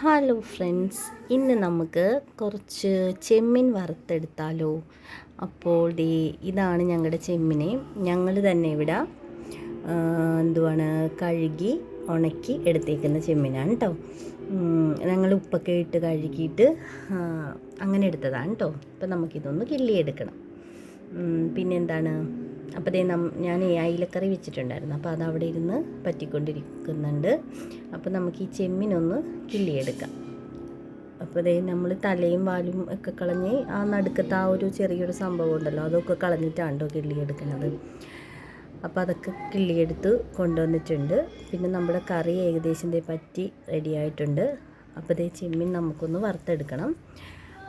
Hello friends ഇന്ന് നമുക്ക് കുറച്ച് ചെമ്മീൻ വറുത്തെടുത്താലോ. അപ്പോൾ ദേ ഇതാണ് ഞങ്ങളുടെ ചെമ്മീനെ. ഞങ്ങൾ തന്നെ ഇവിടെ എന്തുവാണ് കഴുകി ഉണക്കി എടുത്തേക്കുന്ന ചെമ്മീനാണ് കേട്ടോ ഞങ്ങൾ ഉപ്പൊക്കെ ഇട്ട് കഴുകിയിട്ട് അങ്ങനെ എടുത്തതാണ് കേട്ടോ ഇപ്പം നമുക്കിതൊന്ന് കിള്ളിയെടുക്കണം. പിന്നെന്താണ്? അപ്പോൾ ദേ നം ഞാൻ ഈ അയിലക്കറി വെച്ചിട്ടുണ്ടായിരുന്നു. അപ്പോൾ അത് അവിടെ ഇരുന്ന് പറ്റിക്കൊണ്ടിരിക്കുന്നുണ്ട്. അപ്പോൾ നമുക്ക് ഈ ചെമ്മീനൊന്ന് കിള്ളിയെടുക്കാം. അപ്പോൾ ദേ നമ്മൾ തലയും വാലും ഒക്കെ കളഞ്ഞ് ആ നടുക്കത്തെ ആ ഒരു ചെറിയൊരു സംഭവം ഉണ്ടല്ലോ അതൊക്കെ കളഞ്ഞിട്ടാണ് കേട്ടോ കിള്ളിയെടുക്കുന്നത്. അപ്പോൾ അതൊക്കെ കിള്ളിയെടുത്ത് കൊണ്ടുവന്നിട്ടുണ്ട്. പിന്നെ നമ്മുടെ കറി ഏകദേശം ദേ പറ്റി റെഡിയായിട്ടുണ്ട് അപ്പോൾ ദേ ചെമ്മിൻ നമുക്കൊന്ന് വറുത്തെടുക്കണം.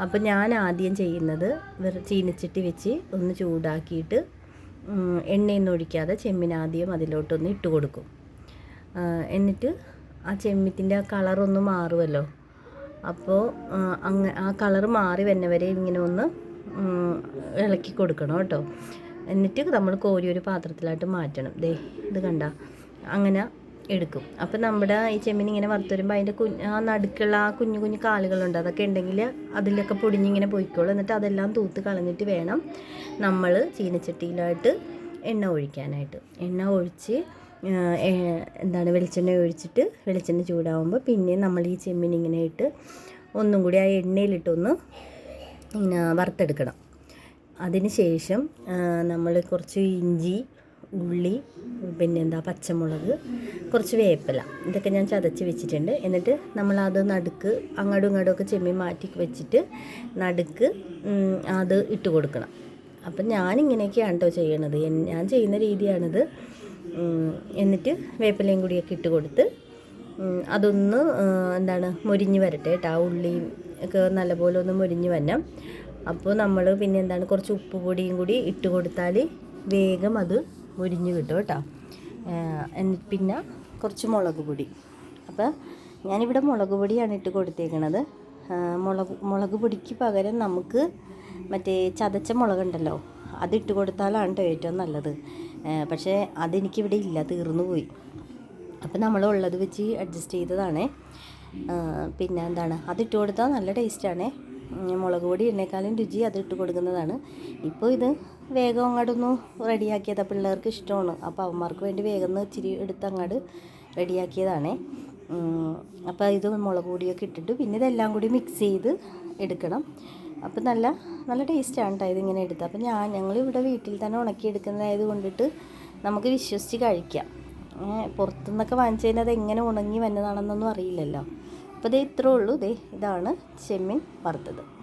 അപ്പോൾ ഞാൻ ആദ്യം ചെയ്യുന്നത് വെറു ചീനച്ചട്ടി വെച്ച് ഒന്ന് ചൂടാക്കിയിട്ട് എണ്ണയൊന്നും ഒഴിക്കാതെ ചെമ്മിനാദ്യം അതിലോട്ടൊന്ന് ഇട്ട് കൊടുക്കും. എന്നിട്ട് ആ ചെമ്മിത്തിന്റെ ആ കളറൊന്ന് മാറുമല്ലോ അപ്പോൾ അങ്ങ ആ കളർ മാറി വരുന്നവരെ ഇങ്ങനെ ഒന്ന് ഇളക്കി കൊടുക്കണം കേട്ടോ. എന്നിട്ട് നമ്മൾ കോരി ഒരു പാത്രത്തിലായിട്ട് മാറ്റണം. ദേ ഇത് കണ്ട. അങ്ങനെ എടുക്കും. അപ്പം നമ്മുടെ ഈ ചെമ്മീൻ ഇങ്ങനെ വറുത്ത് വരുമ്പോൾ അതിന്റെ കുഞ്ഞ് ആ നടുക്കുള്ള ആ കുഞ്ഞു കുഞ്ഞു കാലുകളുണ്ട് അതൊക്കെ ഉണ്ടെങ്കിൽ അതിലൊക്കെ പൊടിഞ്ഞിങ്ങനെ പോയിക്കോളും. എന്നിട്ട് അതെല്ലാം തൂത്ത് കളഞ്ഞിട്ട് വേണം നമ്മൾ ചീനച്ചട്ടിയിലായിട്ട് എണ്ണ ഒഴിക്കാനായിട്ട്. എണ്ണ ഒഴിച്ച് എന്താണ് വെളിച്ചെണ്ണ ഒഴിച്ചിട്ട് വെളിച്ചെണ്ണ ചൂടാവുമ്പോൾ പിന്നെ നമ്മൾ ഈ ചെമ്മീൻ ഇങ്ങനെ ഇട്ട് ഒന്നും കൂടി ആ എണ്ണയിലിട്ടൊന്ന് ഇങ്ങനെ വറുത്തെടുക്കണം. അതിന് ശേഷം നമ്മൾ കുറച്ച് ഇഞ്ചി ഉള്ളി പിന്നെന്താ പച്ചമുളക് കുറച്ച് വേപ്പില. ഇതൊക്കെ ഞാൻ ചതച്ച് വെച്ചിട്ടുണ്ട്. എന്നിട്ട് നമ്മൾ അത് നടുക്ക് അങ്ങോട്ടും ഇങ്ങോട്ടും ഒക്കെ ചെമ്മീൻ മാറ്റി വെച്ചിട്ട് നടുക്ക് അത് ഇട്ട് കൊടുക്കണം. അപ്പം ഞാനിങ്ങനെയൊക്കെയാണ് കേട്ടോ ചെയ്യണത്. ഞാൻ ചെയ്യുന്ന രീതിയാണിത്. എന്നിട്ട് വേപ്പിലയും കൂടിയൊക്കെ ഇട്ട് കൊടുത്ത് അതൊന്ന് എന്താണ് മുരിഞ്ഞ് വരട്ടെ കേട്ടോ. ആ ഉള്ളിയും ഒക്കെ നല്ലപോലെ ഒന്ന് മുരിഞ്ഞ് വരണം. അപ്പോൾ നമ്മൾ പിന്നെ എന്താണ് കുറച്ച് ഉപ്പ് പൊടിയും കൂടി ഇട്ട് കൊടുത്താൽ വേഗം അത് മൊരിഞ്ഞ് കിട്ടും കേട്ടോ. പിന്നെ കുറച്ച് മുളക് പൊടി. അപ്പോൾ ഞാനിവിടെ മുളക് പൊടിയാണ് ഇട്ട് കൊടുത്തേക്കണത്. മുളക് മുളക് പൊടിക്ക് പകരം നമുക്ക് മറ്റേ ചതച്ച മുളകുണ്ടല്ലോ അതിട്ട് കൊടുത്താലാണ് ഏറ്റവും നല്ലത്. പക്ഷേ അതെനിക്കിവിടെ ഇല്ല തീർന്നു പോയി. അപ്പം നമ്മൾ ഉള്ളത് വെച്ച് അഡ്ജസ്റ്റ് ചെയ്തതാണേ. പിന്നെ എന്താണ് അതിട്ട് കൊടുത്താൽ നല്ല ടേസ്റ്റാണേ മുളക് പൊടി എണ്ണേക്കാളും രുചി അതിട്ട് കൊടുക്കുന്നതാണ്. ഇപ്പോൾ ഇത് വേഗം അങ്ങോട്ടൊന്ന് റെഡിയാക്കിയതാ. പിള്ളേർക്ക് ഇഷ്ടമാണ്. അപ്പോൾ അവന്മാർക്ക് വേണ്ടി വേഗം ഇച്ചിരി എടുത്ത് അങ്ങോട്ട് റെഡിയാക്കിയതാണേ. അപ്പോൾ ഇത് മുളക് പൊടിയൊക്കെ ഇട്ടിട്ട് പിന്നെ ഇതെല്ലാം കൂടി മിക്സ് ചെയ്ത് എടുക്കണം. അപ്പോൾ നല്ല നല്ല ടേസ്റ്റാണ് കേട്ടോ ഇതിങ്ങനെ എടുത്ത്. അപ്പോൾ ഞാൻ ഞങ്ങൾ ഇവിടെ വീട്ടിൽ തന്നെ ഉണക്കി ഉണക്കിയെടുക്കുന്നതായത് കൊണ്ടിട്ട് നമുക്ക് വിശ്വസിച്ച് കഴിക്കാം. പുറത്തുനിന്നൊക്കെ വാങ്ങിച്ചു കഴിഞ്ഞാൽ അത് എങ്ങനെ ഉണങ്ങി വന്നതാണെന്നൊന്നും അറിയില്ലല്ലോ. അപ്പോൾ ഇതേ ഇത്രേ ഉള്ളൂ. ദേ ഇതാണ് ചെമ്മീൻ വറുത്തത്.